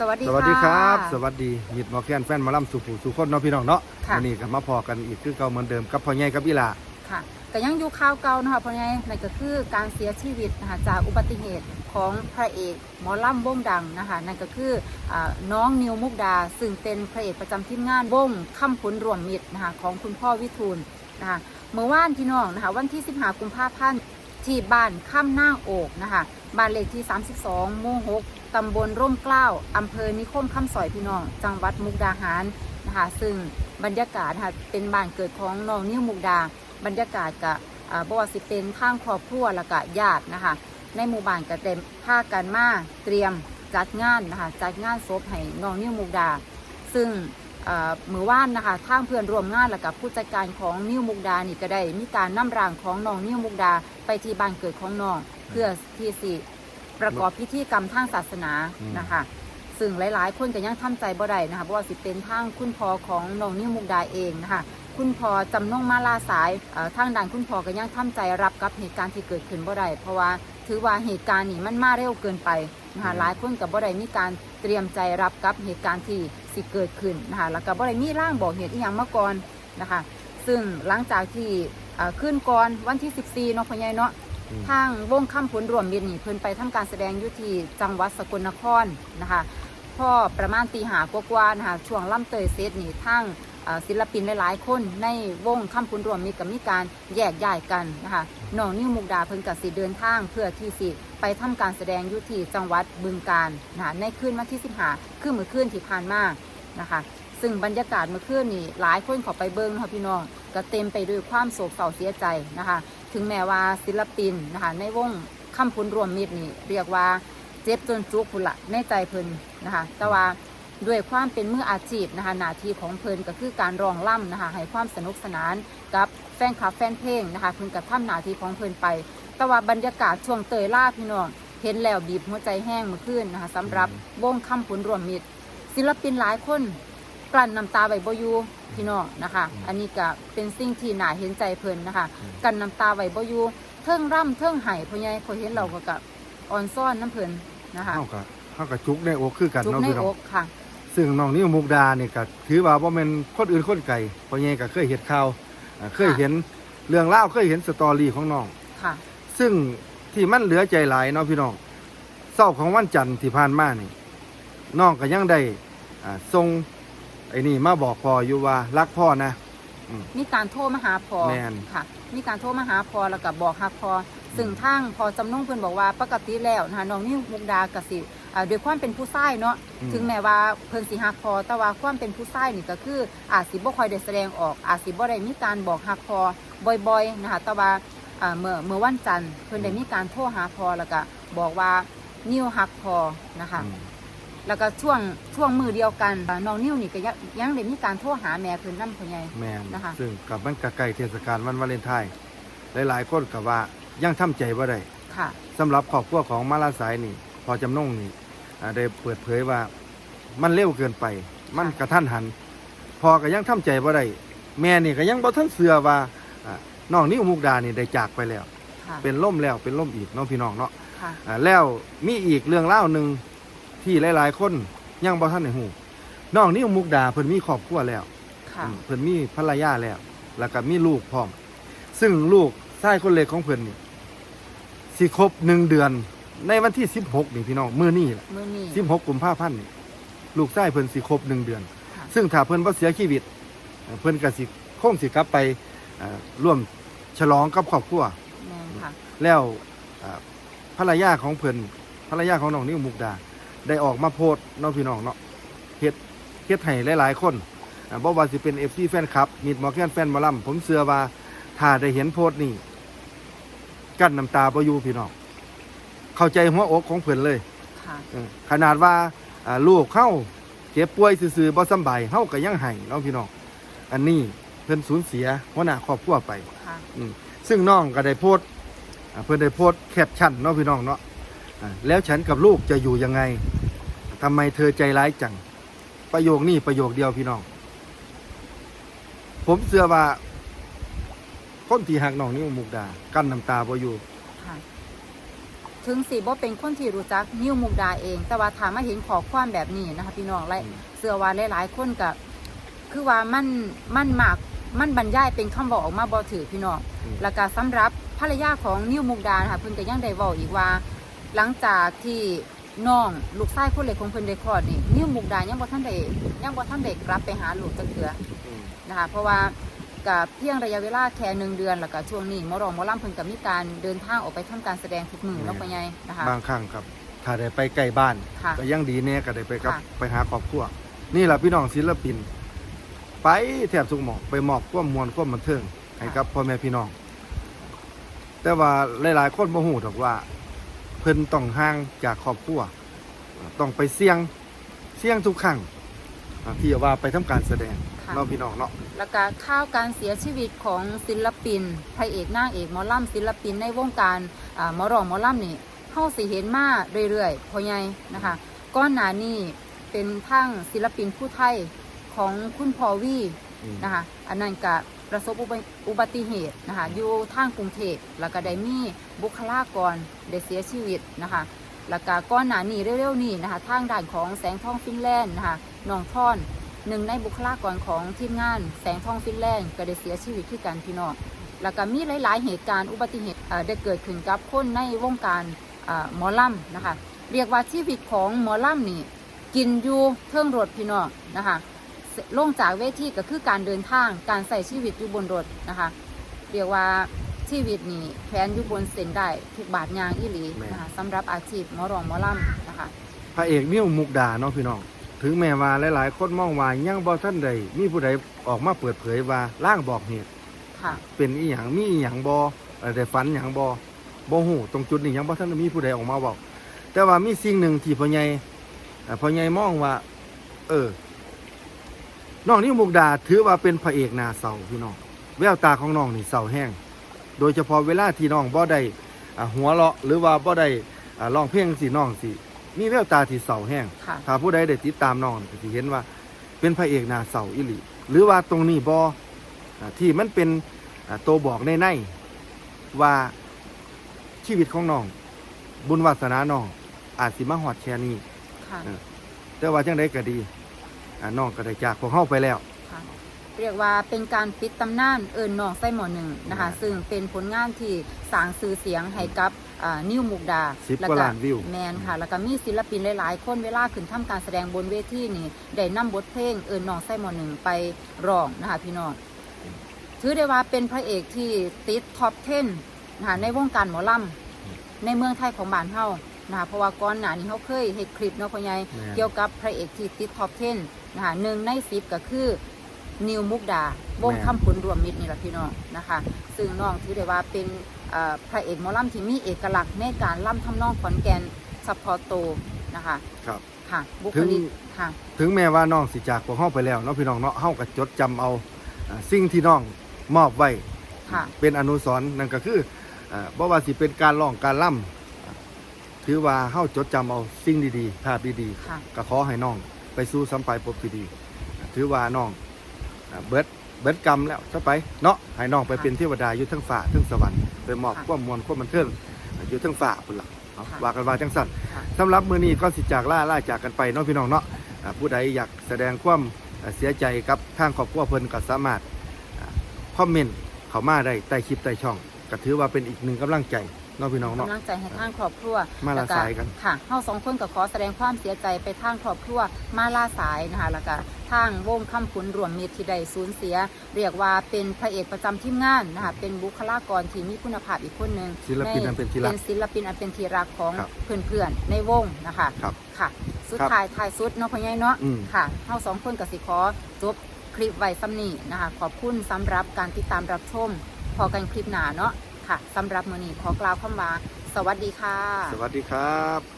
สวัสดีสวัสดีครับะสวัสดีมิดหมอแคนแฟนหมาล่ำสุผูสุคนเนาะพี่น้องเนาะค่ะ วันนี้ก็มาพอกันอีกคือเก่าเหมือนเดิมกับพ่อใหญ่กับอีหลาค่ะก็ยังอยู่ข่าวเก่านะคะเพราะไงนั่นก็คือการเสียชีวิตนะคะจากอุบัติเหตุของพระเอกหมอลำวงดังนะคะนั่นก็คืออาน้องนิวมุกดา ซึ่งเป็นพระเอกประจำทีมงานวงค่ำผลรวมมิตรนะคะของคุณพ่อวิทูลนะคะเมื่อวานพี่น้องนะคะวันที่ 15 กุมภาพันธ์ ที่บ้านค่ำนาโอกนะคะบ้านเลขที่ 32หมู่6ตำบลร่มเกล้าอำเภอนิคมคำสอยพี่น้อง จังหวัดมุกดาหารนะคะซึ่งบรรยากาศนะคะเป็นบ้านเกิดของน้องนิวมุกดา บรรยากาศกับบวาสิเป็นทางครอบครัวและก็ญาตินะคะ ในหมู่บ้านก็เต็มผ้ากันมาเตรียมจัดงานนะคะจัดงานศพให้น้องนิวมุกดา ซึ่ง มือว่านนะคะทางเพื่อนร่วมงานและกับผู้จัดการของนิวมุกดานี่ก็ได้มีการนำร่างของน้องนิวมุกดาไปที่บ้านเกิดของน้องเพื่อที่สิประกอบพิธีกรรมทางศาสนานะคะซึ่งหลาย ๆ คนก็ยังทำใจบ่ได้นะคะเพราะว่าสิเป็นทางคุณพ่อของน้องนิวมุกดาเองนะคะคุณพ่อจำนงมาลาสายเอ่อทางด้านคุณพ่อก็ยังทำใจรับกับเหตุการณ์ที่เกิดขึ้นบ่ได้เพราะว่าถือว่าเหตุการณ์นี้มันมาเร็วเกินไปนะคะหลายคนกับบ่ได้มีการเตรียมใจรับกับเหตุการณ์ที่ สิเกิดขึ้นนะคะแล้วก็บ่ได้มีร่างบอกเหตุอีหยังมาก่อนนะคะ ซึ่งหลังจากที่เอ่อขึ้นก่อนวันที่ 14เนาะพ่อใหญ่เนาะอืมทางวงค่ำผลรวมมิตรนี่เพิ่นไปทำการแสดงอยู่ที่จังหวัดสกลนครนะคะพ่อประมาณตีหากว่าๆนะคะช่วงล่ำเตยเซตนี่ทางเอ่อ ศิลปินหลายๆคนในวงค่ำผลรวมมิตรก็มีการแยกย้ายกันนะคะน้องนิ้วมุกดาเพิ่นกับสิเดินทางเพื่อที่สิไปทำการแสดงยู่ที่จังหวัดบึงกาฬนะคะในคืนวันที่15คือเมื่อคืนที่ผ่านมานะคะซึ่งบรรยากาศเมื่อคืนนี่หลายคนขอไปเบิ้งนะคะพี่น้องก็เต็มไปด้วยความโศกเศร้าเสียใจนะคะถึงแม้ว่าศิลปินนะคะในวงคำพุนรวมมิตรนี่เรียกว่าเจ็บจนจุกพุนละในใจเพิ่นนะคะแต่ว่า ด้วยความเป็นมืออาชีพนะคะหน้าที่ของเพิ่นก็คือการร้องล่ำนะคะให้ความสนุกสนานกับแฟนคลับแฟนเพลงนะคะเพิ่นกับทำหน้าที่ของเพิ่นไป แต่ว่าบรรยากาศช่วงเตยล่าพี่น้องเห็นแล้วบีบหัวใจแห้งเมื่อคืนนะคะสำหรับวงคำพุนรวมมิตร ศิลปินหลายคนกลั้นน้ำตาไว้บ่อยู่พี่น้องนะคะ อันนี้ก็เป็นสิ่งที่น่าเห็นใจเพิ่นนะคะกันน้ำตาไว้บ่อยู่เทิงร่ำเทิงไห้พ่อใหญ่พอเห็นเราก็กับอ่อนซ่อนน้ำเพิ่นนะคะเฮาก็เฮาก็จุกในอกคือกันจุกเนาะในพี่น้อองกค่ะ ซึ่งน้องนิ้วมุกดานี่ก็ถือว่าบ่แม่นคนอื่นคนไกลพ่อใหญ่ก็เคยเห็นข่าวอ่าเคยเห็นเรื่องราวเคยเห็นสตอรี่ของน้อง ค่ะ ซึ่งที่มันเหลือใจหลายเนาะพี่น้องเศร้าของวันจันทร์ที่ผ่านมานี่น้องก็ยังได้อ่าส่งไอ้นี่มาบอกพ่ออยู่ว่ารักพ่อนะ มีการโทรมาหาพอแม่น ค่ะ มีการโทรมาหาพอแล้วก็บอกฮักพอซึ่งทางพอจำนงเพิ่นบอกว่าปกติแล้วนะคะน้องนี่มุกดากสิ อ่าด้วยความเป็นผู้ชายเนาะอืม ถึงแม้ว่าเพิ่นสิฮักพอแต่ว่าความเป็นผู้ชายนี่ก็คืออาจสิบ่ค่อยได้แสดงออก อาจสิบ่ได้มีการบอกฮักพอบ่อยๆนะคะแต่ว่าอ่าเมื่อเมื่อวันจันทร์เพิ่นได้มีการโทรหาพอแล้วก็บอกว่านิ้วฮักพอนะคะ อืม แล้วก็ช่วงช่วงมือเดียวกันอ่าน้องนิ้วนี่ก็ยังยังได้มีการโทรหาแม่เพิ่นนำพ่อใหญ่ แม่นนะคะ ซึ่งกับมันก็ใกล้เทศกาลวันวาเลนไทน์หลายๆคนก็ว่ายังทำใจบ่ได้ค่ะ สำหรับครอบครัวของมาลาสายนี่ พอจำนงนี่อ่า ได้เปิดเผยว่ามันเร็วเกินไป มันกระทันหัน พอก็ยังทำใจบ่ได้แม่นี่ก็ยังบ่ทันเสือว่าอ่าน้องนิ้วมุกดานี่ได้จากไปแล้วค่ะเป็นล่มแล้วเป็นล่มอีกเน้องพี่น้องเนาะค่ะอ่าแล้วมีอีกเรื่องเล่าวหนึ่งที่หลาย ๆ คนยังบ่ทันได้ฮู้น้องนิ้วมุกดาเพิ่นมีครอบครัวแล้วค่ะอืมเพิ่นมีภรรยาแล้ว แล้วก็มีลูกพร้อม ซึ่งลูกชายคนเล็กของเพิ่นนี่สิครบหนึ่งเดือน ในวันที่สิบหกนี่พี่น้องมื้อนี้แหละมื้อนี้สิบหกกุมภาพันธ์นี่ลูกชายเพิ่นสิครบหนึ่งเดือนค่ะซึ่งถ้าเพิ่นบ่เสียชีวิตเอ่อเพิ่นก็สิคงสิกลับไปเอ่อร่วมฉลองกับครอบครัวแม่นค่ะแล้วเอ่อภรรยาของเพิ่นภรรยาของน้องนิ้วมุกดา ได้ออกมาโพสต์เน้องพี่น้องเนาะเฮ็ดเฮ็ดให้หลาย ๆ คนอ่าบ่ว่าสิเป็น FC แฟนคลับมีดหมอแคนแฟนหมอลำผมเชื่อว่าถ้าได้เห็นโพสต์นี้กั้นน้ำตาบ่อยู่พี่น้อง เข้าใจหัวอกของเพิ่นเลยค่ะเออขนาดว่าอ่าลูกเข้าเจ็บป่วยซื่อๆบ่สำบายเฮาก็ยังให้เน้องพี่น้องอันนี้เพิ่นสูญเสียหัวหน้าครอบครัวไป ค่ะ อืมซึ่งน้องก็ได้โพสต์อ่าเพื่อนได้โพสต์แคปชั่นเนาะพี่น้องเนาะอ่าแล้วฉันกับลูกจะอยู่ยังไงทำไมเธอใจร้ายจัง ประโยคนี้ประโยคเดียวพี่น้อง ผมเชื่อว่าคนที่หักน้องนี่มุกดา กั้นน้ำตาบ่อยู่ค่ะ ถึงสิบ่เป็นคนที่รู้จักนิวมุกดาเอง แต่ว่าถามมาเห็นขอความแบบนี้นะคะพี่น้องและอืมเสื้อว่าหลายๆคนก็คือว่ามันมันมากมันบรรยายเป็นคำบอกออกมาบ่ถือพี่น้องอืมแล้วก็สำหรับภรรยาของนิวมุกดานะคะเพิ่นก็ยังได้เว้าอีกว่า หลังจากที่น้องลูกชายคนเล็กของเพิ่นได้คลอดนี่นิวมุกดายังบ่ทันได้ยังบ่ทันได้กลับไปหาลูกจักเทื่ออืมนะคะเพราะว่า กับเพียงระยะเวลาแค่หนึ่งเดือนแล้วก็ช่วงนี้หมอรองหมอลำเพิ่นก็มีการเดินทางออกไปทำการแสดงทุกมือแม่เนาะพ่อใหญ่นะคะ บางครั้งครับ ถ้าได้ไปใกล้บ้าน ค่ะก็ยังดีแน่ก็ได้ไปกับค่ะ ไปหาครอบครัว นี่แหละพี่น้องศิลปิน ไปแถบสุกหมอกไปมอบความมวลความบันเทิงให้กับพ่อแม่พี่น้อง แต่ว่าหลายๆ คนบ่ฮู้ดอกว่า เพิ่นต้องห่างจากครอบครัว ต้องไปเสี่ยงเสี่ยงทุกครั้งอ่าที่ว่าไปทำการแสดงค่ะ เนาะพี่น้องเนาะ แล้วก็ข่าวการเสียชีวิตของศิลปินพระเอกนางเอกหมอลำศิลปินในวงการอ่าหมอรองหมอลำนี่เฮาสิเห็นมาเรื่อยๆพ่อใหญ่นะคะก้อนหนานี้เป็นทั้งศิลปินผู้ไทยของคุณพอวีนะคะอันนั้นก็ประสบอุบัติเหตุนะคะอยู่ทางกรุงเทพแล้วก็ได้มีบุคลากรได้เสียชีวิตนะคะแล้วก็ก้อนหนานี้เร็วๆนี้นะคะทางด้านของแสงทองฟินแลนด์นะคะน้องท่อน หนึ่งในบุคลากรของทีมงานแสงทองฟินแลนด์ก็ได้เสียชีวิตที่กันพี่น้องแล้วก็มีหลาย ๆ เหตุการณ์อุบัติเหตุได้เกิดขึ้นกับคนในวงการเอ่อหมอลำนะคะ เรียกว่าชีวิตของหมอลำนี่กินอยู่เทิงรถพี่น้องนะคะลงจากเวทีก็คือการเดินทางการใส่ชีวิตอยู่บนรถนะคะเรียกว่าชีวิตนี่แขวนอยู่บนเส้นได้ทุกบาทยางอีหลีนะคะสำหรับอาชีพหมอรองหมอลำนะคะพระเอกนิ้วมุกดาเนาะพี่น้อง ถึงแม้ว่าหลายๆ คนมองว่ายังบ่ท่านใดมีผู้ใดออกมาเปิดเผยว่าล่างบอกเหตุค่ะ เป็นอีหยังมีอีหยังบ่เอ่อได้ฝันหยังบ่บ่ฮู้ตรงจุดนี้ยังบ่ทันได้มีผู้ใดออกมาบอก แต่ว่ามีสิ่งหนึ่งที่พ่อใหญ่เอ่อพ่อใหญ่มองว่า เออ น้องนิ้วมุกดาถือว่าเป็นพระเอกหน้าเศร้าพี่น้องแววตาของน้องนี่เศร้าแห้ง โดยเฉพาะเวลาที่น้องบ่ได้อ่าหัวเราะหรือว่าบ่ได้อ่าร้องเพลงสิน้องสิ มีแววตาที่เศร้าแห้งค่ะ ถ้าผู้ใดได้ติดตามน้องก็สิเห็นว่า เป็นพระเอกหนาเสาอิลิหรือว่าตรงนี้บอ่าที่มันเป็นอ่าตัวบอกในในๆว่าชีวิตของน้อง บุญวาสนาน้องอาจสิมาหอดแค่นี้ ค่ะเออแต่ว่าจังไดก็ดีอ่าน้องก็ได้จากพวกเฮาไปแล้ว ค่ะเรียกว่าเป็นการปิดตำนานเอิญน้องไส้หมอหนึ่งนะคะแม่ซึ่งเป็นผลงานที่สร้างสื่อเสียงให้กับ อ่านิวมุกดาสิบแวกว่าล้านวิว แมนค่ะ แล้วก็มีศิลปินหลายๆ คนเวลาขึ้นทำการแสดงบนเวทีนี่ได้นำบทเพลงเอิญน้องไส้หมอหนึ่งไปร้องนะคะพี่น้องถือได้ว่าเป็นพระเอกที่ติดท็อป10นะคะในวงการหมอลำในเมืองไทยของบ้านเฮานะคะเพราะว่าก่อนหน้านี้เขาเคยเห็นคลิปเนาะพ่อใหญ่แม่นเกี่ยวกับพระเอกที่ติดท็อป10นะคะหนึ่งในสิบก็คือนิวมุกดาวงแม่นคำผลรวมมิตรนี่แหละพี่น้องนะคะ ซึ่งน้องถือได้ว่าเป็นเอ่อ พระเอกหมอลำที่มีเอกลักษณ์ในการล่ำทำนองขอนแก่นเฉพาะโตวนะคะครับ ค่ะ บุคลิกถึงค่ะ ถึงแม้ว่าน้องสิจากพวกเฮาไปแล้วเนาะพี่น้องเนาะเฮาก็จดจำเอาอ่าสิ่งที่น้องมอบไว้ค่ะ เป็นอนุสรณ์นั่นก็คือเอ่อบ่ว่าสิเป็นการร้องการล่ำอ่าถือว่าเฮาจดจำเอาสิ่งดีๆภาพดีค่ะ ๆก็ขอให้น้องไปสู่สัมปายภพที่ดี ถือว่าน้องอ่าเบิดเบิดกรรมแล้วซะไปเนาะให้น้องไปเป็นเทวดาอยู่เทั้งฟ้าเทั้งสวรรค์ไปมอบค่ะความมวลความบันเทิงอยู่เทั้งฟ้าพุ่นล่ะเอาค่ะว่ากันว่าจังสั่นค่ะสำหรับมื้อนี้ก็สิจากล่าล่าจากกันไปเนาะพี่น้องเนาะอ่าผู้ใดอยากแสดงความอ่าเสียใจกับทางครอบครัวเพิ่นก็สามารถอ่าคอมเมนต์เข้ามาได้ใต้คลิปใต้ช่องก็ถือว่าเป็นอีกหนึ่งกำลังใจ เนาะพี่น้องเนาะ กำลังใจให้ทางครอบครัวมาลาแล้วสายกันค่ะเฮาสองคนก็ขอแสดงความเสียใจไปทางครอบครัวมาลาสายนะคะแล้วก็ทางวงคำขุนรวมมิตรที่ได้สูญเสีย เรียกว่าเป็นพระเอกประจำทีมงานนะคะเป็นบุคลากรที่มีคุณภาพอีกคนหนึ่งศิลปินอันเป็นที่รักเป็นศิลปินอันเป็นที่รักของครับเพื่อนๆในวงนะคะครับค่ะ สุดครับท้ายท้ายสุดเนาะพ่อใหญ่เนาะอืม ค่ะเฮาสองคนก็สิขอจบคลิปไว้ซ้ำนี้นะคะขอบคุณสำหรับการติดตามรับชมพอกันคลิปหน้าเนาะ ค่ะสำหรับมื้อนี้ขอกล่าวคำว่าสวัสดีค่ะ สวัสดีครับ